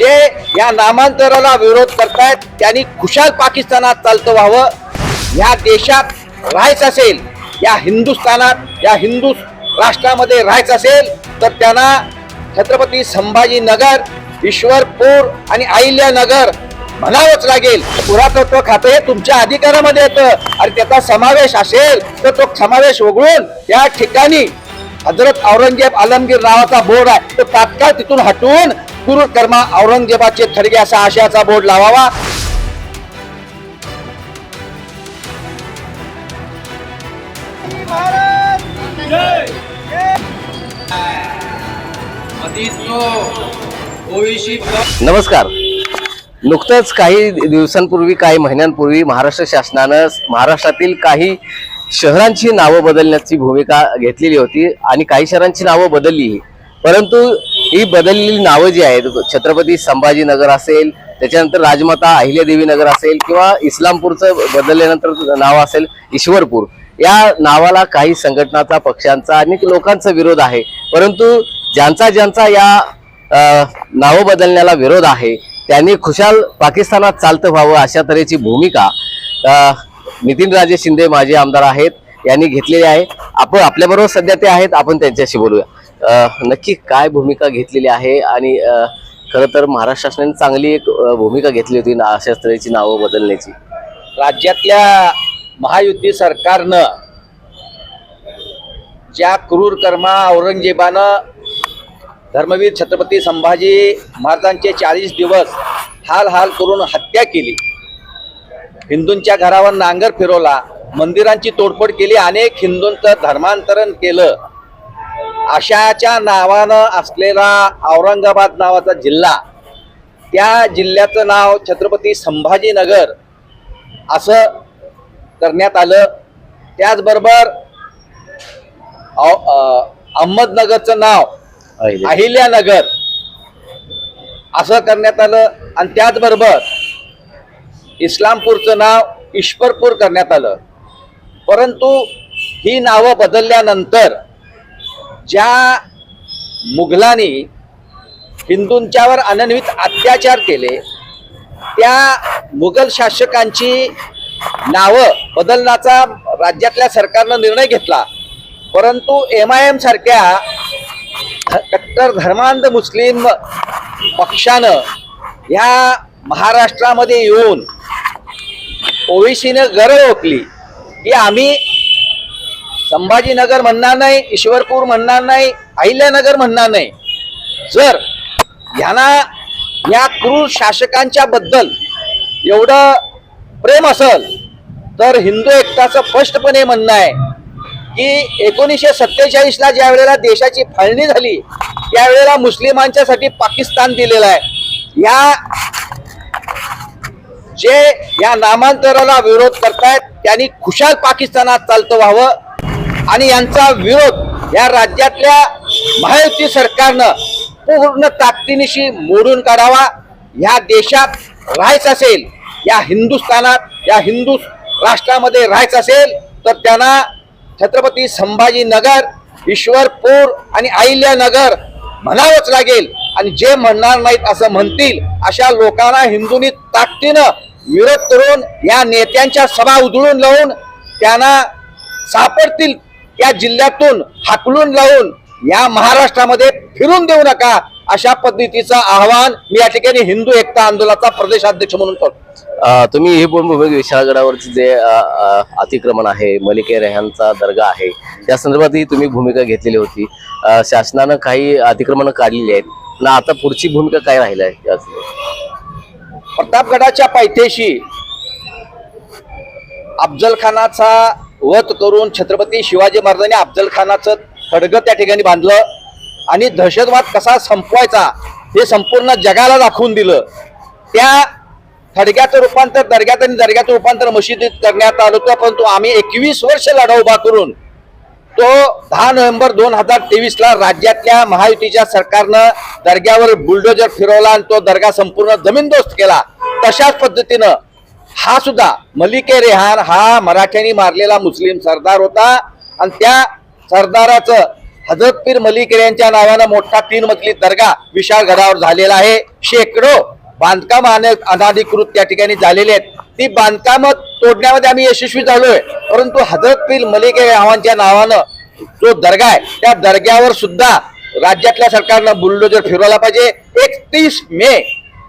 जे या नामांतराला विरोध करतायत त्यांनी खुशाल पाकिस्तानात चालतं व्हावं. या देशात राहायचं असेल या हिंदुस्थानात या हिंदू राष्ट्रामध्ये राहायचं असेल तर त्यांना छत्रपती संभाजीनगर ईश्वरपूर आणि अहिल्यानगर म्हणावंच लागेल. पुरातत्व खातं हे तुमच्या अधिकारामध्ये येतं. आणि त्याचा समावेश असेल तर तो समावेश वगळून या ठिकाणी हजरत औरंगजेब आलमगीर नावाचा बोर्ड आहे तो तात्काळ तिथून हटवून कुरुर औरंगजेबाचे थडगे असा आशयाचा बोर्ड लावावा. नमस्कार. नुकतंच काही दिवसांपूर्वी काही महिन्यांपूर्वी महाराष्ट्र शासनानं महाराष्ट्रातील काही शहरांची नावं बदलण्याची भूमिका घेतलेली होती आणि काही शहरांची नावं बदलली. परंतु ही बदललेली नावं जी आहेत छत्रपती संभाजीनगर असेल त्याच्यानंतर राजमाता अहिल्यादेवी नगर असेल किंवा इस्लामपूरचं बदलल्यानंतर नाव असेल ईश्वरपूर. या नावाला काही संघटनाचा पक्षांचा आणि लोकांचा विरोध आहे. परंतु ज्यांचा ज्यांचा या नावं बदलण्याला विरोध आहे त्यांनी खुशाल पाकिस्तानात चालतं व्हावं अशा तऱ्हेची भूमिका नितीन नितीनराजे शिंदे माजी आमदार आहेत यांनी घेतलेली आहे. आपण आपल्याबरोबर सध्या ते आहेत आपण त्यांच्याशी बोलूया. नक्की काय भूमिका घेतलेली आहे आणि खरं तर महाराष्ट्र शासनाने चांगली एक भूमिका घेतली होती ना नावं बदलण्याची. राज्यातल्या महायुती सरकारनं ज्या क्रूर कर्मा औरंगजेबानं धर्मवीर छत्रपती संभाजी महाराजांचे चाळीस दिवस हाल हाल करून हत्या केली. हिंदूंच्या घरावर नांगर फिरवला मंदिरांची तोडफोड केली अनेक हिंदूंचं धर्मांतरण केलं. अशाच्या नावानं असलेला औरंगाबाद नावाचा जिल्हा त्या जिल्ह्याचं नाव छत्रपती संभाजीनगर असं करण्यात आलं. त्याचबरोबर अहमदनगरचं नाव अहिले. अहिल्यानगर असं करण्यात आलं. आणि त्याचबरोबर इस्लामपूरचं नाव ईश्वरपूर करण्यात आलं. परंतु ही नावं बदलल्यानंतर ज्या मुघलांनी हिंदूंच्यावर अनन्वित अत्याचार केले त्या मुघल शासकांची नावं बदलण्याचा राज्यातल्या सरकारनं निर्णय घेतला. परंतु एम आय एम सारख्या कट्टर धर्मांध मुस्लिम पक्षानं या महाराष्ट्रामध्ये येऊन ओवीसीनं गरज ओकली की आम्ही संभाजीनगर म्हणणार नाही ईश्वरपूर म्हणणार नाही अहिल्यानगर म्हणणार नाही. जर ह्यांना या क्रूर शासकांच्या बद्दल एवढं प्रेम असल तर हिंदू एकताचं स्पष्टपणे म्हणणं आहे की एकोणीसशे सत्तेचाळीसला ज्या वेळेला देशाची फाळणी झाली त्यावेळेला मुस्लिमांच्यासाठी पाकिस्तान दिलेलं आहे. या जे या नामांतराला विरोध करतायत त्यांनी खुशाल पाकिस्तानात चालतं व्हावं. आणि यांचा विरोध या राज्यातल्या महायुती सरकारनं पूर्ण ताकदीनिशी मोडून काढावा. ह्या देशात राहायचं असेल या हिंदुस्थानात या हिंदू राष्ट्रामध्ये राहायचं असेल तर त्यांना छत्रपती संभाजीनगर ईश्वरपूर आणि अहिल्यानगर म्हणावंच लागेल. आणि जे म्हणणार नाहीत असं म्हणतील अशा लोकांना हिंदूंनी ताकदीनं विरोध करून या नेत्यांच्या सभा उधळून लावून त्यांना सापडतील या जिल्ह्यातून हाकलून लावून या महाराष्ट्रामध्ये फिरून देऊ नका अशा पद्धतीचं आवाहन मी या ठिकाणी हिंदू एकता आंदोलनाचा प्रदेशाध्यक्ष म्हणून करतो. तुम्ही हे भूमी विशाळगडावरचे जे अतिक्रमण आहे मलिके रेहानचा दर्गा आहे त्या संदर्भातही तुम्ही भूमिका घेतलेली होती. शासनानं काही अतिक्रमणं काढलेली आहेत. ना आता पुढची भूमिका काय राहिली आहे? प्रतापगडाच्या पायथ्याशी अफजल खानाचा वध करून छत्रपती शिवाजी महाराजांनी अफजलखानाचं खडगं त्या ठिकाणी बांधलं आणि दहशतवाद कसा संपवायचा हे संपूर्ण जगाला दाखवून दिलं. त्या खडग्याचं रूपांतर दर्ग्यात आणि दर्ग्याचं रूपांतर मशिदीत करण्यात आलं होतं परंतु आम्ही एकवीस वर्ष लढा उभा करून तो दहा नोव्हेंबर दोन हजार तेवीसला राज्यातल्या महायुतीच्या सरकारनं दर्ग्यावर बुलडोजर फिरवला आणि तो दर्गा संपूर्ण जमीनदोस्त केला. तशाच पद्धतीनं हा सुद्धा मलिके रेहान हा मराठ्यांनी मारलेला मुस्लिम सरदार होता. आणि त्या सरदाराचं हजरत पीर मलिक यांच्या नावानं मोठा तीन मजली दर्गा विशाल गडावर झालेला आहे. शेकडो बांधकाम अनाधिकृत त्या ठिकाणी झालेले आहेत. ती बांधकाम तोडण्यामध्ये आम्ही यशस्वी झालोय. परंतु हजरत पीर मलिक नावानं जो दर्गा आहे त्या दर्ग्यावर सुद्धा राज्यातल्या सरकारनं बुलडोजर फिरवायला पाहिजे. एकतीस मे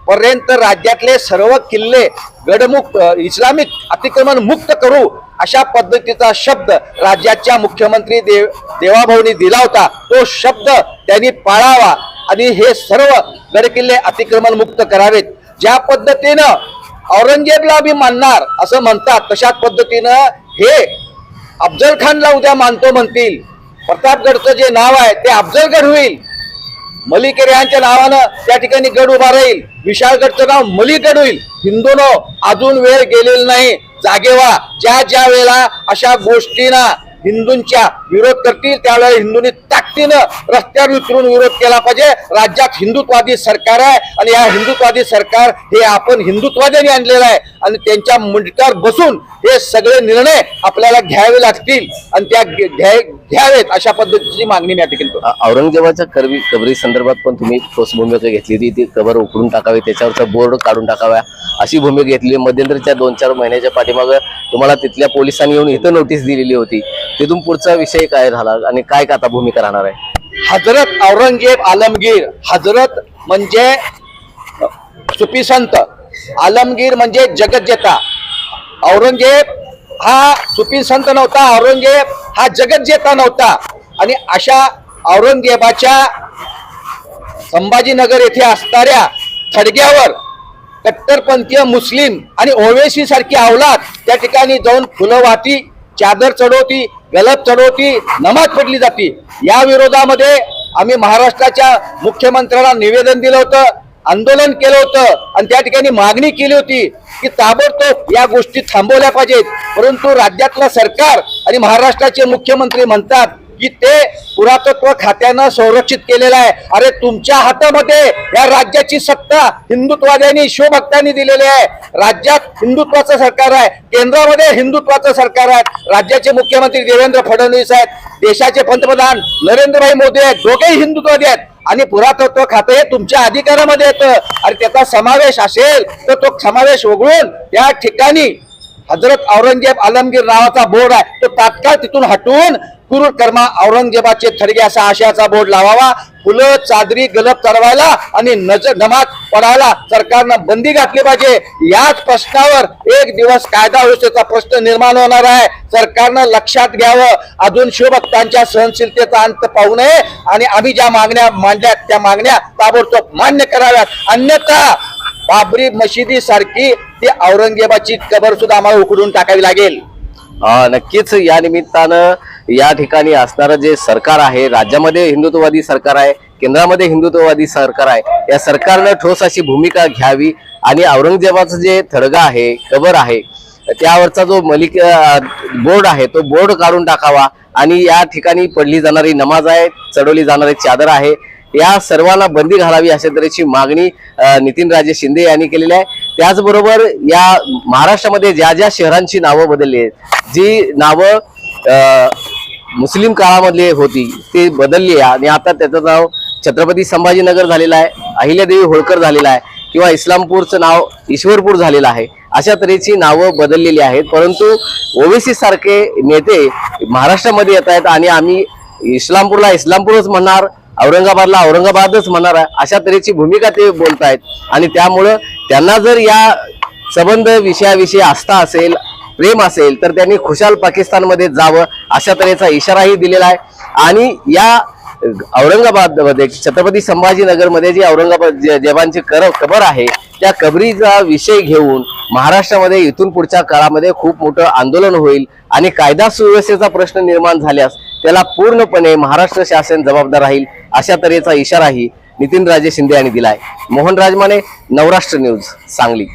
पर्यंत राज्यातले सर्व किल्ले गडमुक्त इस्लामिक अतिक्रमण मुक्त करू अशा पद्धतीचा शब्द राज्याच्या मुख्यमंत्री देव देवाभाऊनी दिला होता. तो शब्द त्यांनी पाळावा आणि हे सर्व गडकिल्ले अतिक्रमण मुक्त करावेत. ज्या पद्धतीनं औरंगजेबला मी मानणार असं म्हणतात तशाच पद्धतीनं हे अफजल खानला उद्या मानतो म्हणतील. प्रतापगडचं जे नाव आहे ते अफजलगड होईल. मलिकेर यांच्या नावानं त्या ठिकाणी गड उभा राहील. विशाळगडचं नाव मलिकड होईल. हिंदूनो अजून वेळ गेलेला नाही. जागेवा ज्या ज्या वेळेला अशा गोष्टींना हिंदूंच्या विरोध करतील त्यावेळेला हिंदूंनी ताकदीनं रस्त्यावर उतरून विरोध केला पाहिजे. राज्यात हिंदुत्वादी सरकार आहे आणि या हिंदुत्वादी सरकार हे आपण हिंदुत्वाद्यांनी आणलेलं आहे. आणि त्यांच्या मुंडक्यावर बसून हे सगळे निर्णय आपल्याला घ्यावे लागतील आणि त्या घ्या घ्यावेत अशा पद्धतीची मागणी मी या ठिकाणी औरंगजेबाच्या करवी कबरी संदर्भात पण तुम्ही ठोस भूमिका घेतली होती. ती कबर उकडून टाकावी त्याच्यावरचा बोर्ड काढून टाकाव्या अशी भूमिका घेतली. मध्यंतरीच्या दोन चार महिन्याच्या पाठीमागं तुम्हाला तिथल्या पोलिसांनी येऊन इथं नोटीस दिलेली होती. तिथून पुढचा विषय काय झाला आणि काय का आता भूमिका राहणार आहे? हजरत औरंगजेब आलमगीर हजरत म्हणजे सुपीसंत आलमगीर म्हणजे जगज्जेता. औरंगजेब हा सुपीसंत नव्हता औरंगजेब हा जगज्जेता नव्हता. आणि अशा औरंगजेबाच्या संभाजीनगर येथे असणाऱ्या थडग्यावर कट्टरपंथीय मुस्लिम आणि ओवेसी सारखी अवलाद त्या ठिकाणी जाऊन फुलं वाहती चादर चढवती गलत चढवती नमाज पडली जाते. या विरोधामध्ये आम्ही महाराष्ट्राच्या मुख्यमंत्र्याला निवेदन दिलं होतं आंदोलन केलं होतं आणि त्या ठिकाणी मागणी केली होती की ताबडतोब या गोष्टी थांबवल्या पाहिजेत. परंतु राज्यातलं सरकार आणि महाराष्ट्राचे मुख्यमंत्री म्हणतात की ते पुरातत्व खात्यानं संरक्षित केलेलं आहे. अरे तुमच्या हातामध्ये या राज्याची सत्ता हिंदुत्वाद्यांनी शिवभक्तांनी दिलेली आहे. राज्यात हिंदुत्वाचं सरकार आहे. केंद्रामध्ये हिंदुत्वाचं सरकार आहे. राज्याचे मुख्यमंत्री देवेंद्र फडणवीस आहेत. देशाचे पंतप्रधान नरेंद्रभाई मोदी आहेत. दोघेही हिंदुत्वादी आहेत. आणि पुरातत्व खाते हे तुमच्या अधिकारामध्ये येतं. आणि त्याचा समावेश असेल तर तो समावेश वगळून या ठिकाणी हजरत औरंगजेब आलमगीर नावाचा बोर्ड आहे. तो तात्काळ तिथून हटवून कुरुर कर्मा औरंगजेबाचे थडगे असा आशयाचा बोर्ड लावावा. फुलं चादरी गलप चढवायला आणि नजर नमाज पडायला सरकारनं बंदी घातली पाहिजे. याच प्रश्नावर एक दिवस कायदा व्यवस्थेचा प्रश्न निर्माण होणार आहे. सरकारनं लक्षात घ्यावं. अजून शिवभक्तांच्या सहनशीलतेचा अंत पाहू नये. आणि आम्ही ज्या मागण्या मांडल्यात त्या मागण्या ताबडतोब मान्य कराव्यात. अन्यथा बाबरी मशिदी सारखी ती औरंगजेबाची कबर सुद्धा आम्हाला उकडून टाकावी लागेल. नक्कीच. या निमित्तानं या ठिकाणी असणारं जे सरकार आहे राज्यामध्ये हिंदुत्ववादी सरकार आहे केंद्रामध्ये हिंदुत्ववादी सरकार आहे या सरकारनं ठोस अशी भूमिका घ्यावी आणि औरंगजेबाचं जे थडगा आहे कबर आहे त्यावरचा जो मलिक बोर्ड आहे तो बोर्ड काढून टाकावा आणि या ठिकाणी पडली जाणारी नमाज आहे चढवली जाणारी चादर आहे या सर्वांना बंदी घालावी अशा तऱ्हेची मागणी नितीन राजे शिंदे यांनी केलेली आहे. त्याचबरोबर या महाराष्ट्रामध्ये ज्या ज्या शहरांची नावं बदलली आहेत जी नावं मुस्लिम काळामधली होती ती बदलली आहे. आणि आता त्याचं नाव छत्रपती संभाजीनगर झालेलं आहे अहिल्यादेवी होळकर झालेलं आहे किंवा इस्लामपूरचं नाव ईश्वरपूर झालेलं आहे अशा तऱ्हेची नावं बदललेली आहेत. परंतु ओबीसी सारखे नेते महाराष्ट्रामध्ये येत आहेत आणि आम्ही इस्लामपूरला इस्लामपूरच म्हणणार औरंगाबादला औरंगाबादच म्हणणार आहे. अशा तऱ्हेची भूमिका ते बोलत आहेत आणि त्यामुळं त्यांना जर या संबंध विषयाविषयी आस्था असेल प्रेम असेल तर त्यांनी खुशाल पाकिस्तानमध्ये जावं अशा तऱ्हेचा इशाराही दिलेला आहे. आणि या औरंगाबादमध्ये छत्रपती संभाजीनगरमध्ये जी औरंगाबाद जेवांची कर कबर आहे त्या कबरीचा विषय घेऊन महाराष्ट्रामध्ये इथून पुढच्या काळामध्ये खूप मोठं आंदोलन होईल आणि कायदा सुव्यवस्थेचा प्रश्न निर्माण झाल्यास त्याला पूर्णपणे महाराष्ट्र शासन जबाबदार राहील अशा तऱ्हेचा इशाराही नितीन राजे शिंदे यांनी दिलाय. मोहन राजमाने नवराष्ट्र न्यूज सांगली.